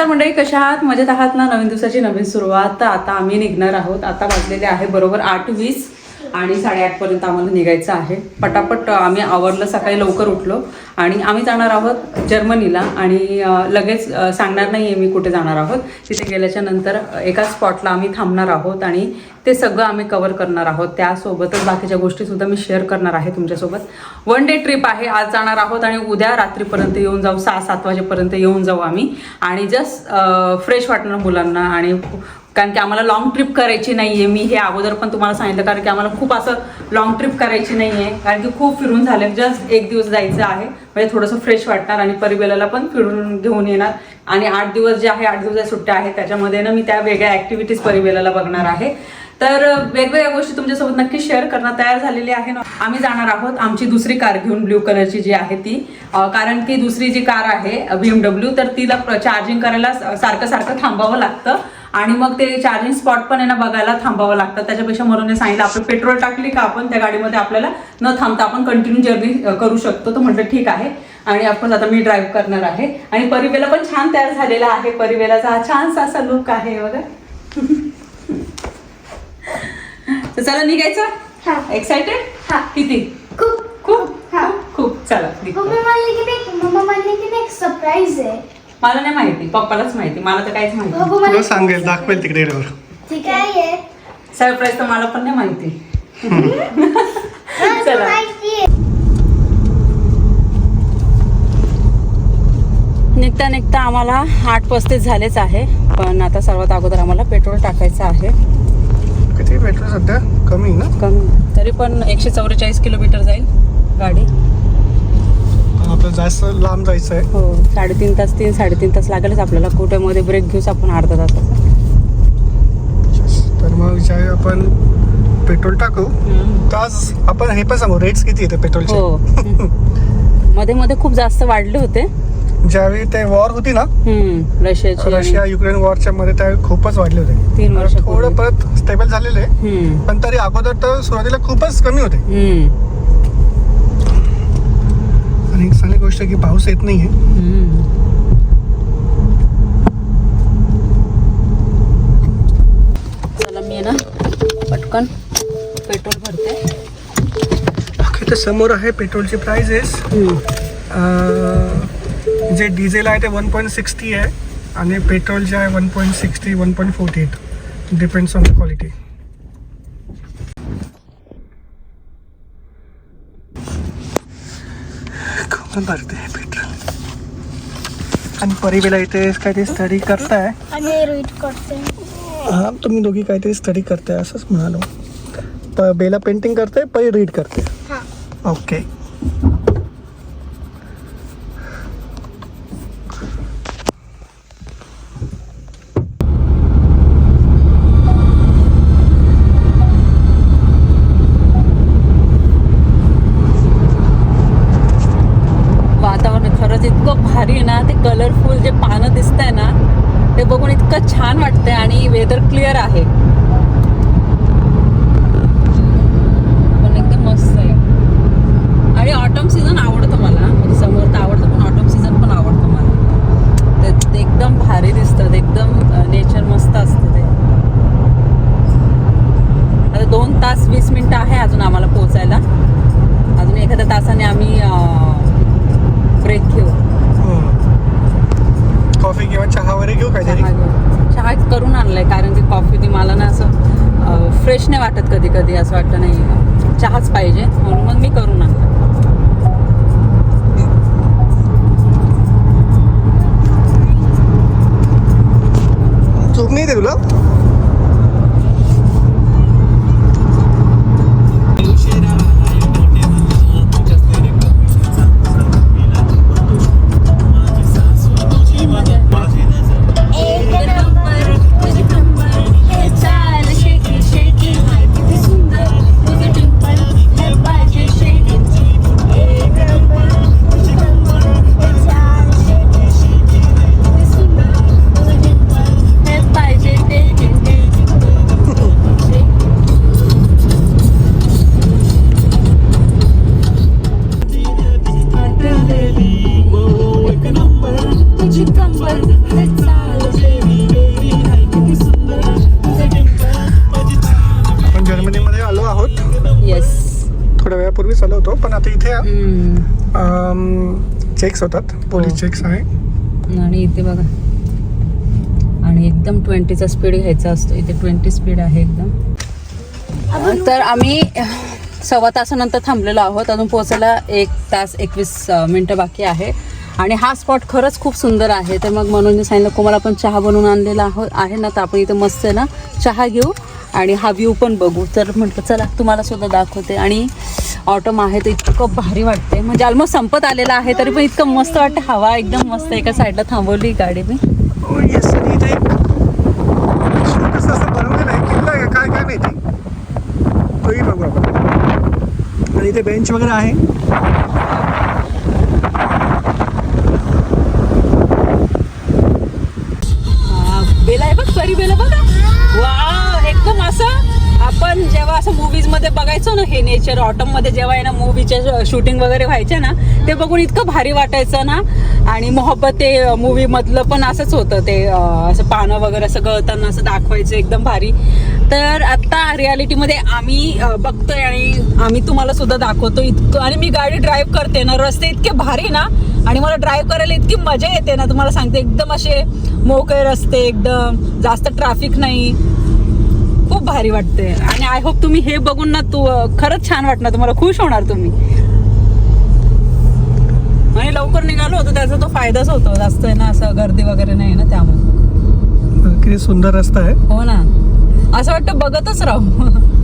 नमस्कार मंडळी कशा आहात? मजेत आहात ना? नवीन दिवसाची नवीन सुरुवात. तर आता आम्ही निघणार आहोत. आता वाजलेले आहे बरोबर आठ वीस. आणि साडेआठपर्यंत आम्हाला निघायचं आहे. पटापट आम्ही आवरलं सकाळी लवकर उठलो. आणि आम्ही जाणार आहोत जर्मनीला आणि लगेच सांगणार नाही आहे मी कुठे जाणार आहोत. तिथे गेल्याच्यानंतर एका स्पॉटला आम्ही थांबणार आहोत आणि ते सगळं आम्ही कवर करणार आहोत. त्यासोबतच बाकीच्या गोष्टीसुद्धा मी शेअर करणार आहे तुमच्यासोबत. वन डे ट्रिप आहे आज जाणार आहोत आणि उद्या रात्रीपर्यंत येऊन जाऊ सहा सात वाजेपर्यंत येऊन जाऊ आम्ही. आणि जस्ट फ्रेश वाटणार मुलांना आणि कारण की आम्हाला लॉंग ट्रिप करायची नाही आहे मी हे अगोदर पण तुम्हाला सांगितलं कारण की आम्हाला खूप असं लॉंग ट्रिप करायची नाही आहे कारण की खूप फिरून झाले जस्ट एक दिवस जायचं आहे. म्हणजे थोडंसं फ्रेश वाटणार आणि परिवेलाला पण फिरून घेऊन येणार. आणि आठ दिवस जे आहे आठ दिवस सुट्ट्या आहेत त्याच्यामध्ये ना मी त्या वेगळ्या ॲक्टिव्हिटीज परिवेलाला बघणार आहे. तर वेगवेगळ्या गोष्टी तुमच्यासोबत नक्की शेअर करणं तयार झालेली आहे. ना आम्ही जाणार आहोत आमची दुसरी कार घेऊन ब्ल्यू कलरची जी आहे ती. कारण की दुसरी जी कार आहे बी एम डब्ल्यू तर तिला चार्जिंग करायला सारखं सारखं थांबावं लागतं. आणि मग ते चार्जिंग स्पॉट पण आहे ना बघायला थांबावं लागतं. त्याच्यापेक्षा म्हणून सांगितलं आपण पेट्रोल टाकली का आपण? त्या गाडीमध्ये आपल्याला न थांबता आपण कंटिन्यू जर्नी करू शकतो. तर म्हटलं ठीक आहे. आणि ऑफकोर्स आता मी ड्राईव्ह करणार आहे. आणि परिवेला पण छान तयार झालेला आहे. परिवेलाचा हा छानसा असा लुक आहे बघा. तर चला निघायचं. एक्साइटेड हा. किती? खूप. खूप. खूप. चला. मम्मी म्हणली की नाही मम्मा म्हणली की नाही सरप्राईज आहे. मला नाही माहिती पप्पालाच माहिती मला तर काहीच माहिती बघू तुला मला सांगेल दाखवेल तिकडे गेल्यावर ठीक आहे. सरप्राईज तर मला पण नाही माहिती. मला चला. निघता निघता आम्हाला आठ पस्तीस झालेच आहे पण आता सर्वात अगोदर आम्हाला पेट्रोल टाकायचं आहे. किती पेट्रोल सध्या? कमी ना? कमी. तरी पण एकशे चौवेचाळीस किलोमीटर जाईल गाडी. आपलं जास्त लांब जायचं आहे. हो साडेतीन तास तीन साडेतीन तास लागेलच आपल्याला. कुठेमध्ये ब्रेक घेऊच आपण अर्धा तासाचा तर मग ज्या आपण पेट्रोल टाकू. तर आज आपण हे पण सांगू रेट्स किती येते पेट्रोलचे? हो. मध्ये मध्ये खूप जास्त वाढले होते. ज्यावेळी ते वॉर होती ना हम्म, रशियाची आणि रशिया युक्रेन वॉरच्या मध्ये त्यावेळी खूपच वाढले होते. तीन. थोडं परत स्टेबल झालेले. हम्म, पण तरी अगोदर तर सुरुवातीला खूपच कमी होते. हम्म, आणि चांगली गोष्ट आहे की पाऊस येत नाहीये. चला मी ना पटकन पेट्रोल भरते ओके तर समोर आहे पेट्रोलची हम्म. जे डिझेल आहे ते वन पॉईंट सिक्स्टी आहे आणि पेट्रोल जे आहे one point sixty one point forty eight depends on the quality खूप भरते पेट्रोल. आणि परिवेला इथे काहीतरी स्टडी करताय. हा तुम्ही दोघी काहीतरी स्टडी करताय असंच म्हणालो. प बेला पेंटिंग करते पै रीड करते हा. ओके इतकं छान वाटतंय आणि वेदर क्लिअर आहे. पण एकदम मस्त आहे. आणि ऑटम सीझन आवडतो मला. म्हणजे समोर तर आवडतं पण ऑटम सीझन पण आवडतो मला. ते ते एकदम भारी दिसतात एकदम नेचर मस्त असतं ते. आता दोन तास वीस मिनिटं आहे अजून आम्हाला पोचायला अजून एखाद्या तासाने आम्ही ब्रेक घेऊ. कॉफी किंवा चहा वगैरे घेऊ काहीतरी चहा घेऊ. चहा करून आणलाय कारण कॉफी मला ना असं फ्रेश नाही वाटत कधी कधी असं वाटतं नाही. चहाच पाहिजे. म्हणून मग मी करून आणला. झोप नाही तुला? आपण जर्मनीमध्ये आलो आहोत. येस थोड्या वेळापूर्वीच आलो होतो पण आता इथे चेक्स होतात. पोलीस हो. चेक्स आहे. आणि इथे बघा. आणि एकदम ट्वेंटीचा स्पीड घ्यायचा असतो. इथे ट्वेंटी स्पीड आहे एकदम. तर आम्ही सव्वा तासानंतर थांबलेलो आहोत. अजून पोहोचायला एक तास एकवीस मिनटं बाकी आहे. आणि हा स्पॉट खरंच खूप सुंदर आहे. तर मग मनोजने सांगितलं कोमल आपण चहा बनवून आणलेला आहो आहे ना तर आपण इथे मस्त आहे ना चहा घेऊ आणि हा व्ह्यू पण बघू. तर म्हटलं चला तुम्हाला सुद्धा दाखवते. आणि ऑटम आहे तर इतकं भारी वाटते म्हणजे ऑलमोस्ट संपत आलेला आहे तरी पण इतकं मस्त वाटतं. हवा एकदम मस्त एका साईडला थांबवली गाडी मी. हो, येस काय काय माहिती? तोही बघू आपण. आणि इथे बेंच वगैरे आहे. असं मूवीजमध्ये बघायचो ना हे नेचर ऑटममध्ये जेव्हा आहे ना मूवीच्या शूटिंग वगैरे व्हायचे ना ते बघून इतकं भारी वाटायचं ना. आणि मोहब्बत ते मूवी मधलं पण असंच होतं ते असं पानं वगैरे असं गळताना असं दाखवायचं एकदम भारी. तर आता रियालिटीमध्ये आम्ही बघतोय आणि आम्ही तुम्हाला सुद्धा दाखवतो इतकं. आणि मी गाडी ड्राईव्ह करते ना रस्ते इतके भारी ना आणि मला ड्राईव्ह करायला इतकी मजा येते ना तुम्हाला सांगते एकदम असे मोकळे रस्ते एकदम जास्त ट्रॅफिक नाही. खूप भारी वाटते. आणि आय होप तुम्ही हे बघून ना तू खरंच छान वाटणार. तुम्हाला खुश होणार तुम्ही. आणि लवकर निघालो होतो त्याचा तो फायदाच होतो. जास्त आहे ना असं गर्दी वगैरे नाही ना त्यामुळे. किती सुंदर रस्ता आहे. हो ना. असं वाटतं बघतच राहू.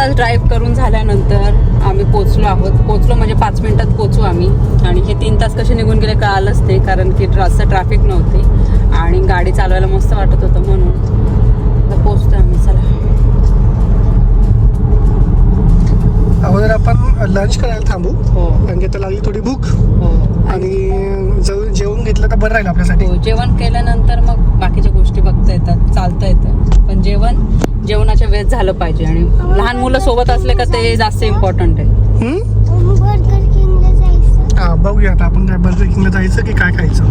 तास ड्राईव्ह करून झाल्यानंतर आम्ही पोचलो आहोत. पोचलो म्हणजे पाच मिनिटात पोचू आम्ही. आणि हे तीन तास कसे निघून गेले कळालंच ते कारण की जास्त ट्रॅफिक नव्हती. आणि गाडी चालवायला मस्त वाटत होतं म्हणून. तर पोचतो आम्ही चला. अगोदर आपण लंच करायला थांबू. हो. कारण की आता लागली थोडी भूक. हो. आणि जेवून घेतलं तर बरं राहील आपल्यासाठी. हो जेवण केल्यानंतर मग बाकीच्या गोष्टी बघता येतात चालता येतं. पण जेवण जेवणाच्या वेळेस झालं पाहिजे आणि लहान मुलं सोबत असले का ते जास्त इम्पॉर्टंट आहे. हम्म? बर्गर किंगला जायचं. हा बघूया आता आपण काय बर्गर किंगला जायचं की काय खायचं.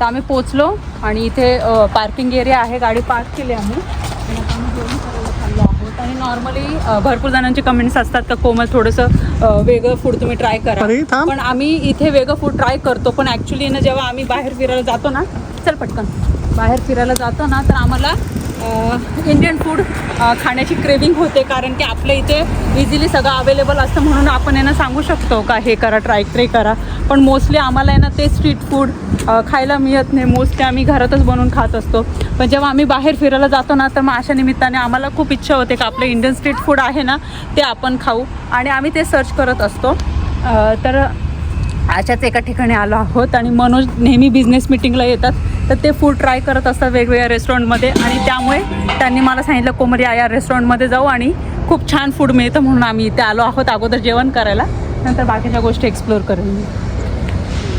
तर आम्ही पोचलो आणि इथे पार्किंग एरिया आहे गाडी पार्क केली आम्ही जेवण करायला थांबलो आहोत आणि नॉर्मली भरपूर जणांचे कमेंट्स असतात का कोमल थोडंसं वेगळं फूड तुम्ही ट्राय करा. पण आम्ही इथे वेगळं फूड ट्राय करतो. पण ॲक्च्युली ना जेव्हा आम्ही बाहेर फिरायला जातो ना चल पटकन. बाहेर फिरायला जातो ना तर आम्हाला इंडियन फूड खाण्याची क्रेविंग होते कारण की आपल्या इथे इझिली सगळं अवेलेबल असतं म्हणून आपण यांना सांगू शकतो का हे करा ट्राय ट्रे करा. पण मोस्टली आम्हाला आहे ना ते स्ट्रीट फूड खायला मिळत नाही. मोस्टली आम्ही घरातच बनवून खात असतो. पण जेव्हा आम्ही बाहेर फिरायला जातो ना तर मग अशा निमित्ताने आम्हाला खूप इच्छा होते का आपलं इंडियन स्ट्रीट फूड आहे ना ते आपण खाऊ. आणि आम्ही ते सर्च करत असतो. तर अशाच एका ठिकाणी आलो आहोत आणि मनोज नेहमी बिझनेस मिटिंगला येतात. तर ते फूड ट्राय करत असतात वेगवेगळ्या रेस्टॉरंटमध्ये आणि त्यामुळे त्यांनी मला सांगितलं कोमल या या रेस्टॉरंटमध्ये जाऊ आणि खूप छान फूड मिळतं म्हणून आम्ही इथे आलो आहोत अगोदर जेवण करायला. नंतर बाकीच्या गोष्टी एक्सप्लोअर करेन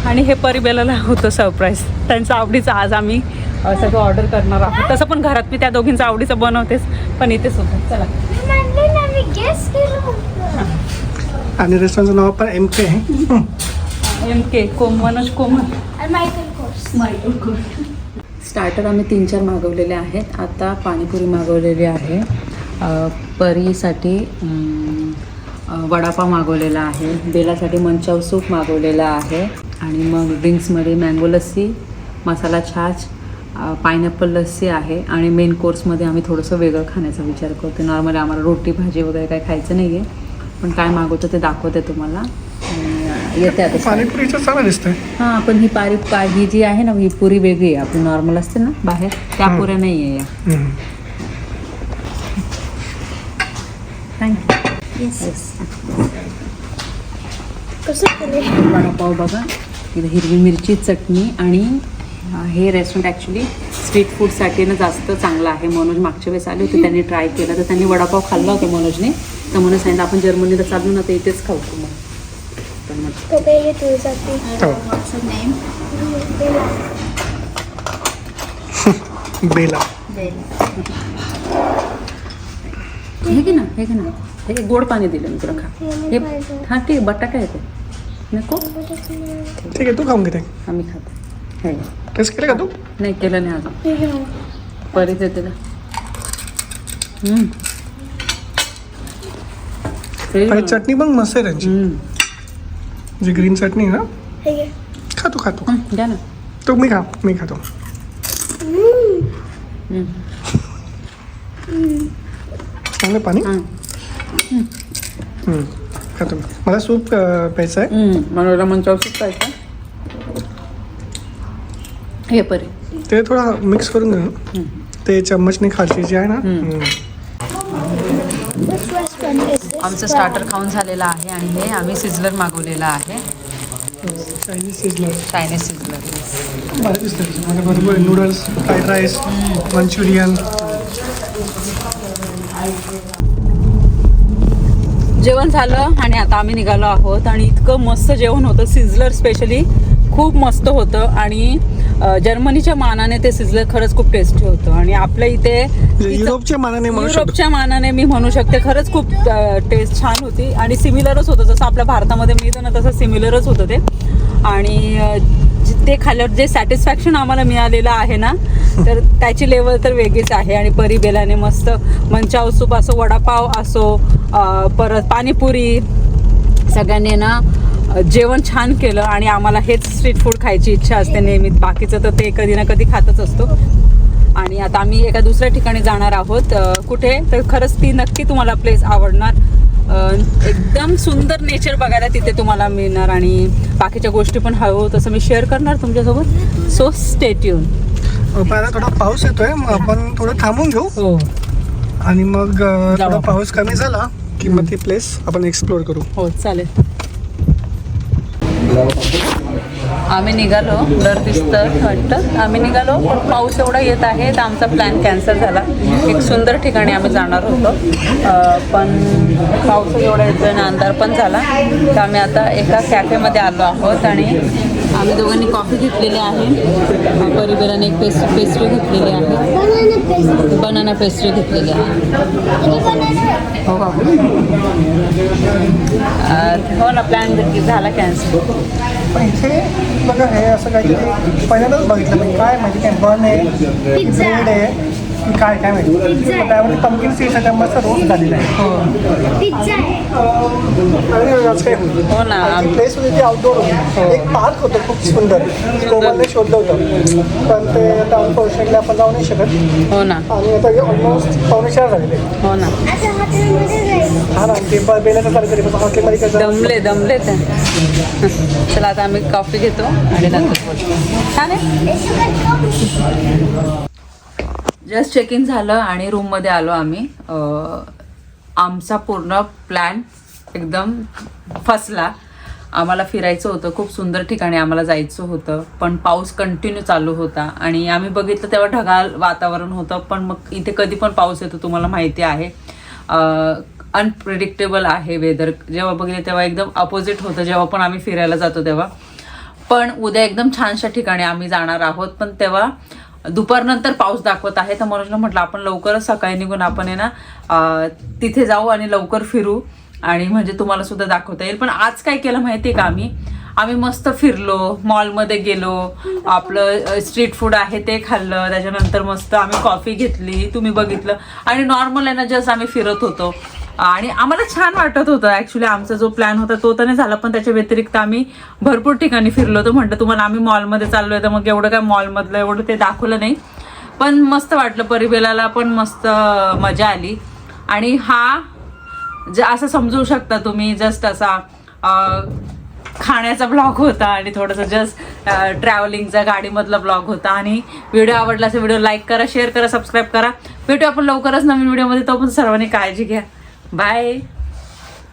आणि हे परिबेलाला होतं सरप्राईज त्यांचं आवडीचं आज आम्ही सगळं ऑर्डर करणार आहोत. तसं पण घरात मी त्या दोघींचं आवडीचं बनवतेच पण इथेच होतं चला. आणि रेस्टॉरंटचं नाव पण एम के आहे. M K Kom Manoj Komal starter आम्ही तीन चार मागवलेले आहेत. आता पाणीपुरी मागवलेली आहे. परीसाठी वडापाव मागवलेला आहे. बेलासाठी मंचाव सूप मागवलेला आहे. आणि मग ड्रिंक्समध्ये मँगो लस्सी मसाला छाछ पायनॅपल लस्सी आहे. आणि मेन कोर्समध्ये आम्ही थोडंसं वेगळं खाण्याचा विचार करतो नॉर्मली आम्हाला रोटी भाजी वगैरे काही खायचं नाही आहे पण काय मागवतो ते दाखवते तुम्हाला. येते आता पाणीपुरीचं चांगलं दिसतंय. हां पण ही पारी पा ही जी आहे ना ही पुरी वेगळी आहे. आपली नॉर्मल असते ना बाहेर. त्या. पुऱ्या नाही आहे या. हम्म. थँक्यू येस कसं केले वडापाव बघा इथं हिरवी मिरची चटणी आणि अं, हे रेस्टॉरंट ॲक्च्युली स्ट्रीट फूडसाठी ना जास्त चांगलं आहे. मनोज मागच्या वेळेस आले होते त्यांनी ट्राय केलं. तर त्यांनी वडापाव खाल्ला होता मनोजने. तर मनोज सांगितलं आपण जर्मनीला चालू ना तर इथेच खाऊ मग. हो बेला. हे घे ना हे घे ना. हे घे, गोड पाणी दिलं मी तुला खा. हे हा ठीक आहे बटाटा आहे ते. नको. ठीक आहे तू खाऊन घेते आम्ही खातो. हे घे. टेस्ट केलं का तू? नाही केलं नाही अजून. परी देते ना हम्म. Very आणि good. चटणी पण मस्त आहे त्यांची. हम्म. जी ग्रीन चटणी आहे ना हे. खातो खातो घ्या ना तो मी खा मी खातो हम्म. चांगलं पाणी हा. हम्म. खातो मी मला सूप प्यायचं आहे हम्म. मनोला मंचावर सुटायचं हे परी ते थोडं मिक्स करून घे ते चम्मचने खालची जी आहे ना आमचं? स्टार्टर खाऊन झालेलं आहे आणि हे आम्ही सिझलर मागवलेलं आहे. चायनीज सिझलर चायनीज सिझलर भारी दिसतं त्याच्यामध्ये भरपूर नूडल्स फ्राईड राईस मंचुरियन जेवण झालं आणि आता आम्ही निघालो आहोत आणि इतकं मस्त जेवण होतं. सिझलर स्पेशली खूप मस्त होतं आणि जर्मनीच्या मानाने ते सिझलर खरंच खूप टेस्टी होतं. आणि आपल्या इथे इथं- युरोपच्या मानाने युरोपच्या मानाने मी म्हणू शकते खरंच खूप टेस्ट छान होती. आणि सिमिलरच होतं जसं आपल्या भारतामध्ये मिळतं ना तसं सिमिलरच होतं ते. आणि ते खाल्ल्यावर जे सॅटिस्फॅक्शन आम्हाला मिळालेलं आहे ना तर त्याची लेवल तर वेगळीच आहे. आणि परी बेलाने मस्त मंचाव सूप असो वडापाव असो परत पाणीपुरी सगळ्यांनी ना जेवण छान केलं आणि आम्हाला हेच स्ट्रीट फूड खायची इच्छा असते नेहमी. बाकीचं तर ते कधी ना कधी खातच असतो. आणि आता आम्ही एका दुसऱ्या ठिकाणी जाणार आहोत. कुठे? तर खरंच ती नक्की तुम्हाला प्लेस आवडणार. एकदम सुंदर नेचर बघायला तिथे तुम्हाला मिळणार आणि बाकीच्या गोष्टी पण हवं तसं मी शेअर करणार तुमच्यासोबत. सो स्टेट्यून थोडा पाऊस येतोय. मग आपण थोडं थांबून घेऊ. हो. आणि मग थोडा. पाऊस कमी झाला की मग ती प्लेस आपण एक्सप्लोर करू. हो चालेल. आम्ही निघालो डर दिसतं वाटतं. आम्ही निघालो पण पाऊस एवढा येत आहे तर आमचा प्लॅन कॅन्सल झाला. एक सुंदर ठिकाणी आम्ही जाणार होतो. पण पाऊस एवढा येतो आणि अंधार पण झाला. तर आम्ही आता एका कॅफेमध्ये आलो आहोत आणि आम्ही दोघांनी कॉफी घेतलेली आहे परिबेराने एक पेस्ट पेस्ट्री घेतलेली आहे. बनाना पेस्ट्री घेतलेली आहे? हो का अं, हो ना प्लॅन झाला कॅन्सल पण इथे बघा हे असं काहीतरी पहिल्यांदाच बघितलं मी काय माहिती काय बन आहे. ब्रेड आहे की काय काय माहिती? सीड्स आहे. त्यामुळे असं रोस्ट झालेलं आहे. हो. हो ना. आम- प्लेस होती ती आउटडोर होती. एक पार्क होतं खूप सुंदर. कोमलने शोधलं होतं. पण ते आता अनफॉर्च्युनेटली आपण जाऊ नाही शकत. हो ना. आणि आता ऑलमोस्ट पावणे चार झालेले. हो ना. आता हॉटेलमध्ये जायचं. हा ना ते ब- बेलाचं चालू तरी हॉटेलमध्ये कसं दमले दमले ते. चला आता आम्ही कॉफी घेतो आणि नंतर बोलतो. छान आहे? जस्ट चेक इन झालं आणि रूममध्ये आलो आम्ही. आमचा पूर्ण प्लॅन एकदम फसला. आम्हाला फिरायचं होतं खूप सुंदर ठिकाणी आम्हाला जायचं होतं पण पाऊस कंटिन्यू चालू होता. आणि आम्ही बघितलं तेव्हा ढगाळ वातावरण होतं पण मग इथे कधी पण पाऊस येतो तुम्हाला माहिती आहे. अनप्रिडिक्टेबल आहे वेदर जेव्हा बघितलं तेव्हा एकदम अपोजिट होतं जेव्हा पण आम्ही फिरायला जातो तेव्हा. पण उद्या एकदम छानशा ठिकाणी आम्ही जाणार आहोत पण तेव्हा दुपारनंतर पाऊस दाखवत आहे. तर मनोजला म्हटलं आपण लवकरच सकाळी निघून आपण आहे ना तिथे जाऊ आणि लवकर फिरू आणि म्हणजे तुम्हाला सुद्धा दाखवता येईल. पण आज काय केलं माहिती आहे का आम्ही? आम्ही मस्त फिरलो मॉलमध्ये गेलो. आपलं स्ट्रीट फूड आहे ते खाल्लं. त्याच्यानंतर मस्त आम्ही कॉफी घेतली तुम्ही बघितलं. आणि नॉर्मल आहे ना जस्ट आम्ही फिरत होतो. आणि आम्हाला छान वाटत होतं. ॲक्च्युली आमचा जो प्लॅन होता तो तर नाही झाला पण त्याच्या व्यतिरिक्त आम्ही भरपूर ठिकाणी फिरलो होतो. म्हटलं तुम्हाला आम्ही मॉलमध्ये चाललोय तर मग एवढं काय मॉलमधलं एवढं ते दाखवलं नाही. पण मस्त वाटलं परिबेलाला पण मस्त मजा आली. आणि हा ज असं समजू शकता तुम्ही जस्ट असा खाण्याचा ब्लॉग होता आणि थोडंसं जस्ट ट्रॅव्हलिंगचा गाडीमधला ब्लॉग होता. आणि व्हिडिओ आवडला असेल व्हिडिओ लाईक करा शेअर करा सबस्क्राईब करा. भेटू आपण लवकरच नवीन व्हिडिओमध्ये तो पण सर्वांनी काळजी घ्या. Bye!